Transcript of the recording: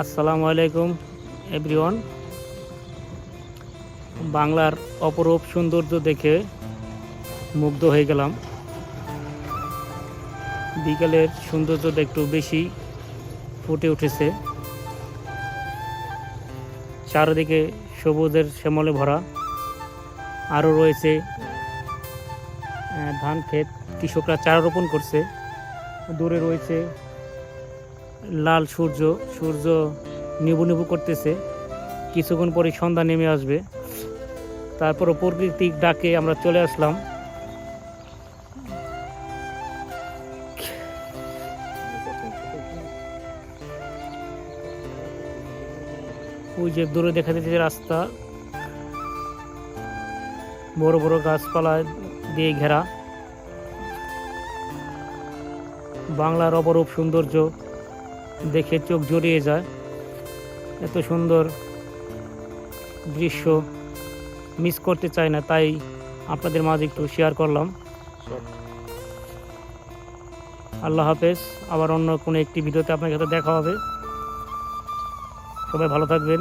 আসসালামু আলাইকুম, এভরিওয়ান। বাংলার অপরূপ সৌন্দর্য দেখে মুগ্ধ হয়ে গেলাম। বিকালের সৌন্দর্যটা একটু বেশি ফুটে উঠেছে। চারিদিকে সবুজের শ্যামলে ভরা। আরও রয়েছে ধান ক্ষেত। কৃষকরা চারা রোপণ করছে। দূরে রয়েছে লাল সূর্য সূর্য নিবু নিবু করতেছে। কিছুক্ষণ পরে সন্ধ্যা নেমে আসবে। তারপর প্রকৃতিক ডাকে আমরা চলে আসলাম। ওই যে দূরে দেখা যাচ্ছে রাস্তা। বড় বড় গাছপালা দিয়ে ঘেরা। বাংলার অপরূপ সৌন্দর্য। দেখে চোখ জড়িয়ে যায়। এত সুন্দর দৃশ্য মিস করতে চায় না, তাই আপনাদের মাঝে একটু শেয়ার করলাম। আল্লাহ হাফেজ, আবার অন্য কোনো একটি ভিডিওতে আপনার সাথে দেখা হবে। সবাই ভালো থাকবেন।